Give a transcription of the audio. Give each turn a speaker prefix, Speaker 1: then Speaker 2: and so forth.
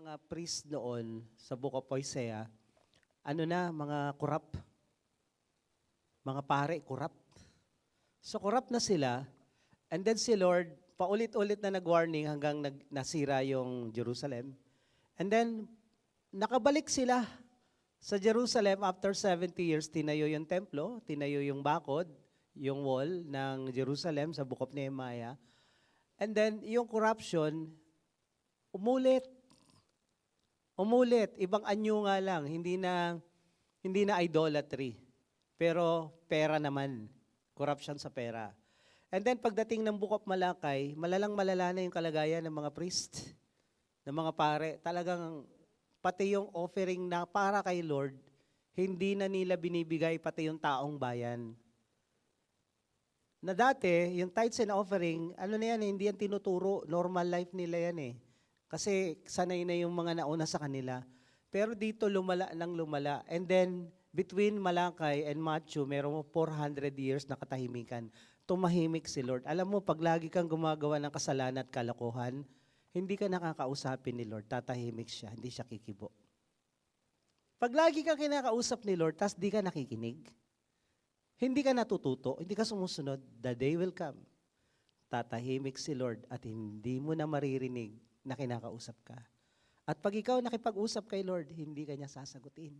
Speaker 1: mga priest noon sa Book of Hosea, ano na, mga corrupt. Mga pare, corrupt. So corrupt na sila, and then si Lord, paulit-ulit na nag-warning hanggang nag, nasira yung Jerusalem. And then, nakabalik sila sa Jerusalem after 70 years, tinayo yung templo, tinayo yung bakod, yung wall ng Jerusalem sa Book of Nehemiah. And then, yung corruption, umulit. Umulit. Ibang anyo nga lang. Hindi na, hindi na idolatry. Pero pera naman. Corruption sa pera. And then, pagdating ng Book of Malakay, malalang malala na yung kalagayan ng mga priest, ng mga pare. Talagang, pati yung offering na para kay Lord, hindi na nila binibigay pati yung taong bayan na dati, yung tithes and offering, ano na yan, eh, hindi yan tinuturo. Normal life nila yan eh. Kasi sanay na yung mga nauna sa kanila. Pero dito lumala ng lumala. And then, between Malakay and Matthew, merong 400 years na katahimikan. Tumahimik si Lord. Alam mo, pag lagi kang gumagawa ng kasalanan at kalokohan, hindi ka nakakausapin ni Lord. Tatahimik siya, hindi siya kikibo. Pag lagi kang kinakausap ni Lord, tas di ka nakikinig, hindi ka natututo, hindi ka sumusunod, the day will come. Tatahimik si Lord at hindi mo na maririnig na kinakausap ka. At pag ikaw nakipag-usap kay Lord, hindi ka niya sasagutin.